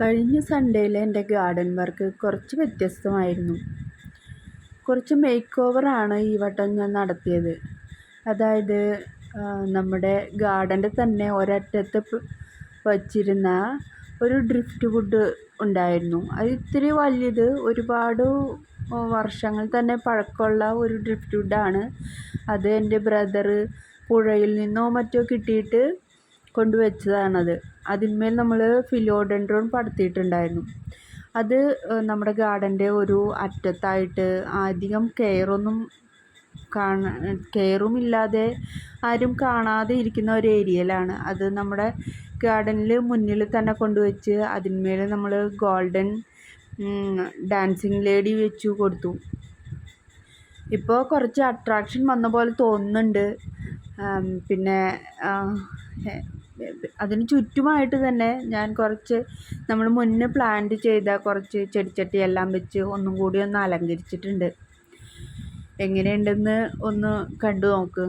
കഴിഞ്ഞ സൺഡേയിലെ എന്റെ garden work കുറച്ച് വ്യത്യസ്തമായിരുന്നു. കുറച്ച് മേക്ക് ഓവറാണ് ഈ വട്ടം ഞാൻ നടത്തിയത്. അതായത് നമ്മുടെ ഗാർഡന്റെ തന്നെ ഒരറ്റത്ത് വച്ചിരുന്ന ഒരു ഡ്രിഫ്റ്റ് വുഡ് ഉണ്ടായിരുന്നു. അത് ഇത്തിരി വലിയത് ഒരുപാട് വർഷങ്ങൾ തന്നെ പഴക്കമുള്ള ഒരു ഡ്രിഫ്റ്റ് വുഡാണ് അത് എന്റെ ബ്രദറ് പുഴയിൽ നിന്നോ മറ്റോ കിട്ടിയിട്ട് കൊണ്ടുവച്ചതാണത് അതിന്മേൽ നമ്മൾ ഫിലോഡെൻഡ്രോൺ പടർത്തിയിട്ടുണ്ടായിരുന്നു അത് നമ്മുടെ ഗാർഡന്റെ ഒരു അറ്റത്തായിട്ട് അധികം കെയറൊന്നും കാണ കെയറും ഇല്ലാതെ ആരും കാണാതെ ഇരിക്കുന്ന ഒരു ഏരിയയിലാണ്. അത് നമ്മുടെ ഗാർഡനിൽ മുന്നിൽ തന്നെ കൊണ്ടുവച്ച് അതിന്മേൽ നമ്മൾ ഗോൾഡൻ ഡാൻസിങ് ലേഡി വെച്ചു കൊടുത്തു. ഇപ്പോൾ കുറച്ച് അട്രാക്ഷൻ വന്ന പോലെ തോന്നുന്നുണ്ട്. പിന്നെ അതിന് ചുറ്റുമായിട്ട് തന്നെ ഞാൻ കുറച്ച് നമ്മൾ മുന്നേ പ്ലാന്റ് ചെയ്ത കുറച്ച് ചെടിച്ചട്ടി എല്ലാം വെച്ച് ഒന്നും കൂടി ഒന്ന് അലങ്കരിച്ചിട്ടുണ്ട്. എങ്ങനെയുണ്ടെന്ന് ഒന്ന് കണ്ടു നോക്ക്.